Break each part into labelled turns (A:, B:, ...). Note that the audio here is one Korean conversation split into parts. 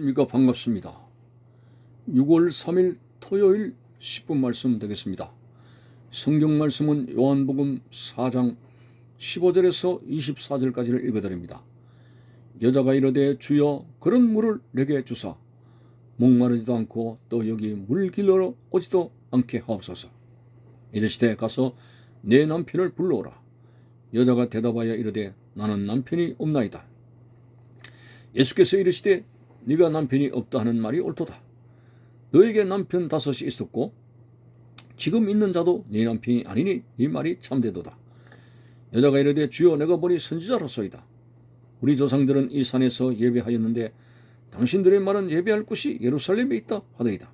A: 안녕하십니까 반갑습니다. 6월 3일 토요일 10분 말씀 되겠습니다. 성경 말씀은 요한복음 4장 15절에서 24절까지를 읽어드립니다. 여자가 이르되 주여 그런 물을 내게 주사 목마르지도 않고 또 여기 물 길러 오지도 않게 하옵소서. 이르시되 가서 내 남편을 불러오라. 여자가 대답하여 이르되 나는 남편이 없나이다. 예수께서 이르시되 네가 남편이 없다 하는 말이 옳도다. 너에게 남편 다섯이 있었고 지금 있는 자도 네 남편이 아니니 이 말이 참되도다. 여자가 이르되 주여 내가 보니 선지자로소이다. 우리 조상들은 이 산에서 예배하였는데 당신들의 말은 예배할 곳이 예루살렘에 있다 하더이다.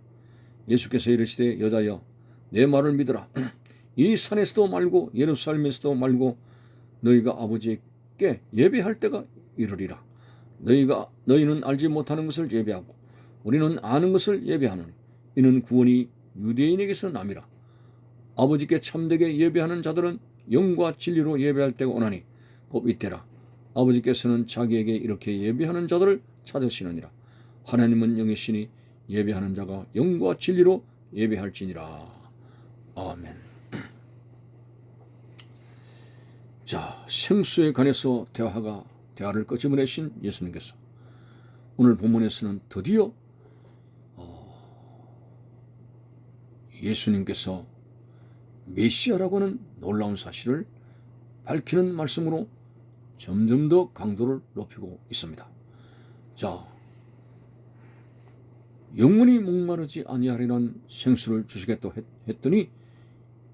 A: 예수께서 이르시되 여자여 내 말을 믿으라. 이 산에서도 말고 예루살렘에서도 말고 너희가 아버지께 예배할 때가 이르리라. 너희가 너희는 알지 못하는 것을 예배하고 우리는 아는 것을 예배하노니 이는 구원이 유대인에게서 남이라. 아버지께 참되게 예배하는 자들은 영과 진리로 예배할 때가 오나니 곧 이때라. 아버지께서는 자기에게 이렇게 예배하는 자들을 찾으시느니라. 하나님은 영이시니 예배하는 자가 영과 진리로 예배할지니라. 아멘. 자, 생수에 관해서 대화가 대화를 끄집어내신 예수님께서 오늘 본문에서는 드디어 어, 예수님께서 메시아라고 하는 놀라운 사실을 밝히는 말씀으로 점점 더 강도를 높이고 있습니다. 자, 영원히 목마르지 아니하리란 생수를 주시겠다 했더니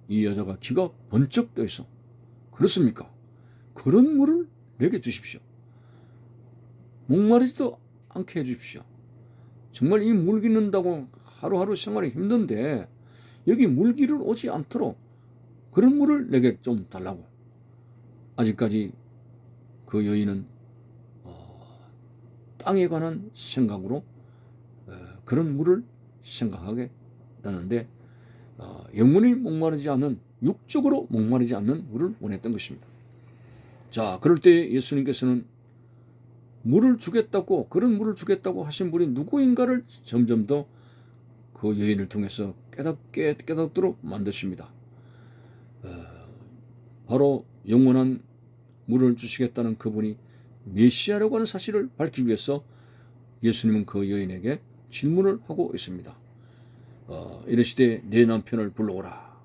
A: 이 여자가 귀가 번쩍 떠 있어. 그렇습니까? 그런 물을 내게 주십시오. 목마르지도 않게 해주십시오. 정말 이 물 기는다고 하루하루 생활이 힘든데 여기 물기를 오지 않도록 그런 물을 내게 좀 달라고. 아직까지 그 여인은 어, 땅에 관한 생각으로 어, 그런 물을 생각하게 되는데 어, 영원히 목마르지 않는 육적으로 목마르지 않는 물을 원했던 것입니다. 자, 그럴 때 예수님께서는 물을 주겠다고 그런 물을 주겠다고 하신 분이 누구인가를 점점 더 그 여인을 통해서 깨닫게 깨닫도록 만드십니다. 어, 바로 영원한 물을 주시겠다는 그분이 메시아라고 하는 사실을 밝히기 위해서 예수님은 그 여인에게 질문을 하고 있습니다. 어, 이르시되 내 남편을 불러오라.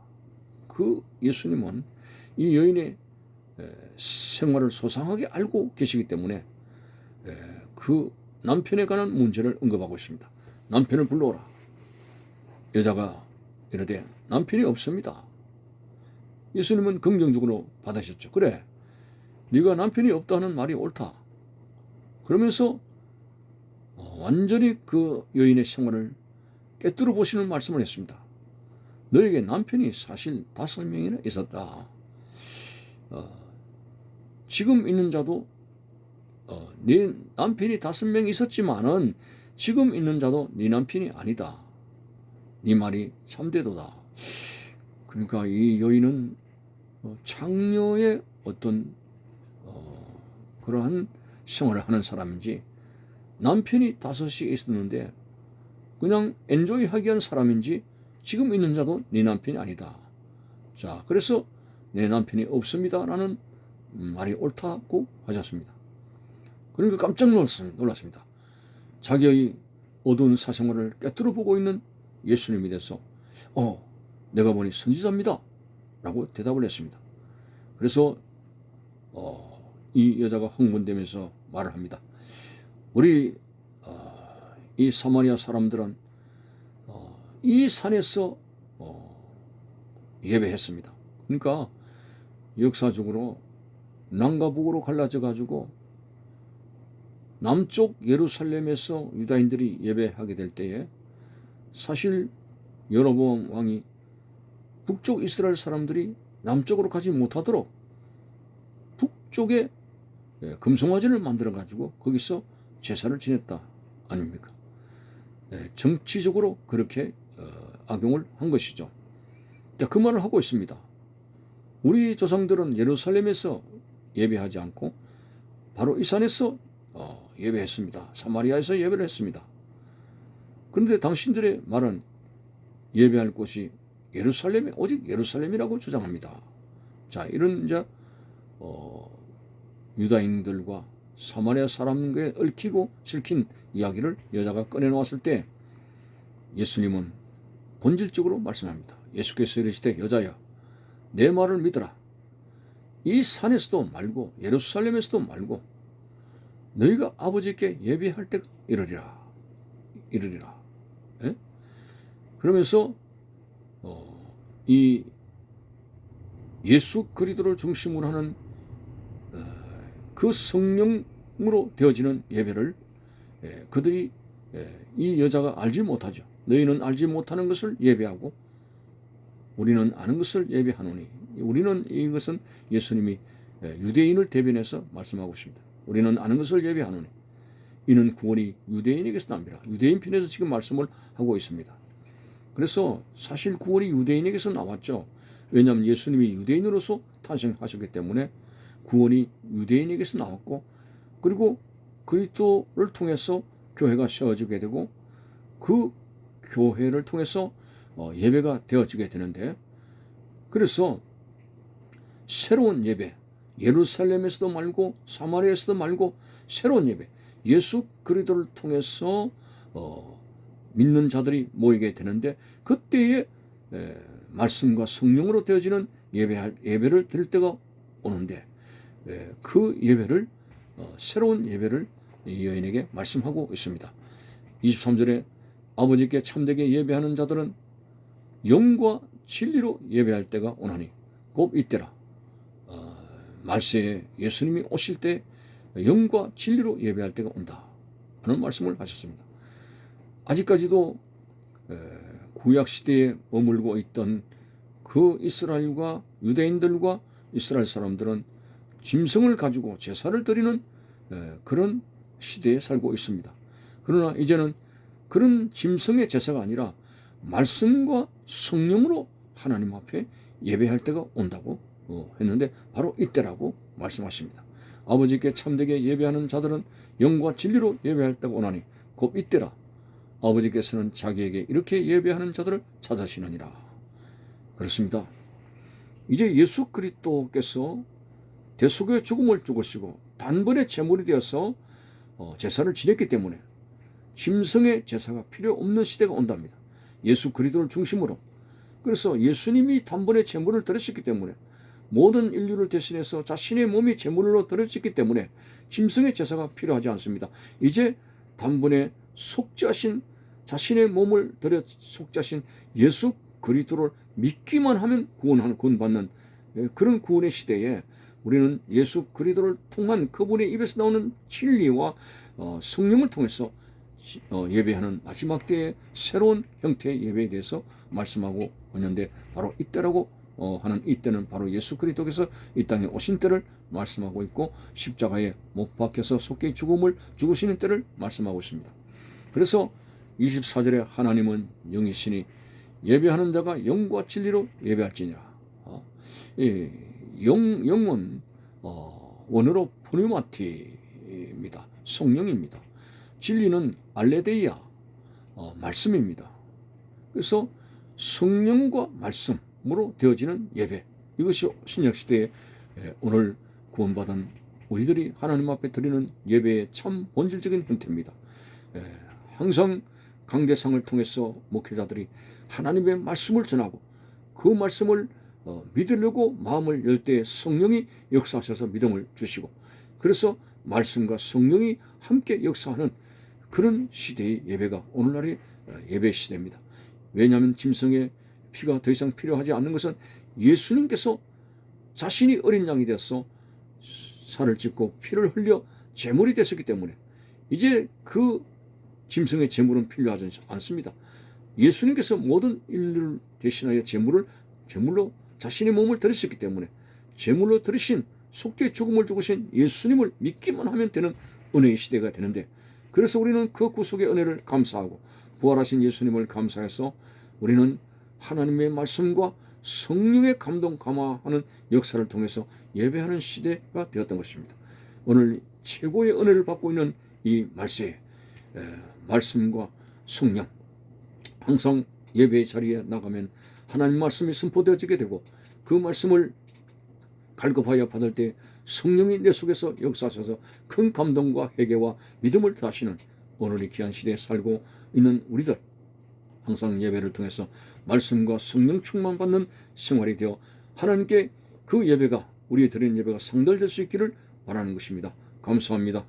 A: 그 예수님은 이 여인의 생활을 소상하게 알고 계시기 때문에 그 남편에 관한 문제를 언급하고 있습니다. 남편을 불러오라. 여자가 이르되 남편이 없습니다. 예수님은 긍정적으로 받으셨죠. 그래, 네가 남편이 없다는 말이 옳다. 그러면서 어, 완전히 그 여인의 생활을 깨뜨려 보시는 말씀을 했습니다. 너에게 남편이 사실 다섯 명이나 있었다. 어, 지금 있는 자도 어, 네 남편이 다섯 명 있었지만은 지금 있는 자도 네 남편이 아니다. 네 말이 참되도다. 그러니까 이 여인은 어, 장녀의 어떤 어, 그러한 생활을 하는 사람인지 남편이 다섯이 있었는데 그냥 엔조이 하기 위한 사람인지 지금 있는 자도 네 남편이 아니다. 자, 그래서 내 남편이 없습니다라는 말이 옳다고 하셨습니다. 그러니까 깜짝 놀랐습니다. 자기의 어두운 사생활을 깨뜨려 보고 있는 예수님에 대해서 어, 내가 보니 선지자입니다. 라고 대답을 했습니다. 그래서 어, 이 여자가 흥분되면서 말을 합니다. 우리 어, 이 사마리아 사람들은 어, 이 산에서 어, 예배했습니다. 그러니까 역사적으로 남과 북으로 갈라져 가지고 남쪽 예루살렘에서 유다인들이 예배하게 될 때에 사실 여로보암 왕이 북쪽 이스라엘 사람들이 남쪽으로 가지 못하도록 북쪽에 예, 금송아지를 만들어 가지고 거기서 제사를 지냈다 아닙니까? 예, 정치적으로 그렇게 어, 악용을 한 것이죠. 그 말을 하고 있습니다. 우리 조상들은 예루살렘에서 예배하지 않고 바로 이 산에서 어, 예배했습니다. 사마리아에서 예배를 했습니다. 그런데 당신들의 말은 예배할 곳이 예루살렘이 오직 예루살렘이라고 주장합니다. 자, 이런 이제 어, 유다인들과 사마리아 사람에게 얽히고 실킨 이야기를 여자가 꺼내놓았을 때 예수님은 본질적으로 말씀합니다. 예수께서 이르시되 여자야 내 말을 믿어라. 이 산에서도 말고 예루살렘에서도 말고 너희가 아버지께 예배할 때 이르리라. 이르리라. 예? 그러면서 어, 이 예수 그리스도를 중심으로 하는 어, 그 성령으로 되어지는 예배를 예, 그들이 예, 이 여자가 알지 못하죠. 너희는 알지 못하는 것을 예배하고 우리는 아는 것을 예배하노니 우리는 이것은 예수님이 예, 유대인을 대변해서 말씀하고 있습니다. 우리는 아는 것을 예배하노니 이는 구원이 유대인에게서 납니다. 유대인 편에서 지금 말씀을 하고 있습니다. 그래서 사실 구원이 유대인에게서 나왔죠. 왜냐하면 예수님이 유대인으로서 탄생하셨기 때문에 구원이 유대인에게서 나왔고 그리고 그리스도를 통해서 교회가 세워지게 되고 그 교회를 통해서 어, 예배가 되어지게 되는데 그래서 새로운 예배 예루살렘에서도 말고 사마리아에서도 말고 새로운 예배 예수 그리스도를 통해서 어, 믿는 자들이 모이게 되는데 그때에 에, 말씀과 성령으로 되어지는 예배할 예배를 드릴 때가 오는데 에, 그 예배를 어, 새로운 예배를 이 여인에게 말씀하고 있습니다. 23절에 아버지께 참되게 예배하는 자들은 영과 진리로 예배할 때가 오나니 곧 이때라. 어, 말세에 예수님이 오실 때 영과 진리로 예배할 때가 온다. 하는 말씀을 하셨습니다. 아직까지도 구약 시대에 머물고 있던 그 이스라엘과 유대인들과 이스라엘 사람들은 짐승을 가지고 제사를 드리는 그런 시대에 살고 있습니다. 그러나 이제는 그런 짐승의 제사가 아니라 말씀과 성령으로 하나님 앞에 예배할 때가 온다고 어, 했는데 바로 이때라고 말씀하십니다. 아버지께 참되게 예배하는 자들은 영과 진리로 예배할 때가 오나니 곧 이때라. 아버지께서는 자기에게 이렇게 예배하는 자들을 찾으시느니라. 그렇습니다. 이제 예수 그리스도께서 대속의 죽음을 죽으시고 단번에 제물이 되어서 어, 제사를 지냈기 때문에 짐승의 제사가 필요 없는 시대가 온답니다. 예수 그리스도를 중심으로. 그래서 예수님이 단번에 제물을 드렸기 때문에 모든 인류를 대신해서 자신의 몸이 제물로 드려졌기 때문에 짐승의 제사가 필요하지 않습니다. 이제 단번에 속죄하신 자신의 몸을 드려 속죄하신 예수 그리스도를 믿기만 하면 구원하는 구원받는 예, 그런 구원의 시대에 우리는 예수 그리스도를 통한 그분의 입에서 나오는 진리와 어, 성령을 통해서 어, 예배하는 마지막 때의 새로운 형태의 예배에 대해서 말씀하고 있는데 바로 이때라고 어, 하는 이때는 바로 예수 그리스도께서 이 땅에 오신 때를 말씀하고 있고 십자가에 못 박혀서 속히 죽음을 죽으시는 때를 말씀하고 있습니다. 그래서 24절에 하나님은 영이시니 예배하는 자가 영과 진리로 예배할지니라. 어, 이 영, 영은 어, 원어로 푸니마티입니다. 성령입니다. 진리는 알레데이아 어, 말씀입니다. 그래서 성령과 말씀 으로 되어지는 예배 이것이 신약 시대에 오늘 구원받은 우리들이 하나님 앞에 드리는 예배의 참 본질적인 형태입니다. 항상 강대상을 통해서 목회자들이 하나님의 말씀을 전하고 그 말씀을 어, 믿으려고 마음을 열 때 성령이 역사하셔서 믿음을 주시고 그래서 말씀과 성령이 함께 역사하는 그런 시대의 예배가 오늘날의 어, 예배 시대입니다. 왜냐하면 짐승의 피가 더 이상 필요하지 않는 것은 예수님께서 자신이 어린 양이 되어서 살을 찢고 피를 흘려 제물이 됐었기 때문에 이제 그 짐승의 제물은 필요하지 않습니다. 예수님께서 모든 인류를 대신하여 제물을 제물로 자신의 몸을 들으셨기 때문에 제물로 들으신 속죄 죽음을 죽으신 예수님을 믿기만 하면 되는 은혜의 시대가 되는데 그래서 우리는 그 구속의 은혜를 감사하고 부활하신 예수님을 감사해서 우리는 하나님의 말씀과 성령의 감동 감화하는 역사를 통해서 예배하는 시대가 되었던 것입니다. 오늘 최고의 은혜를 받고 있는 이 말세에 말씀과 성령 항상 예배의 자리에 나가면 하나님 말씀이 선포되어지게 되고 그 말씀을 갈급하여 받을 때 성령이 내 속에서 역사하셔서 큰 감동과 회개와 믿음을 다하시는 오늘의 귀한 시대에 살고 있는 우리들 항상 예배를 통해서 말씀과 성령 충만 받는 생활이 되어 하나님께 그 예배가 우리의 드리는 예배가 상달될 수 있기를 바라는 것입니다. 감사합니다.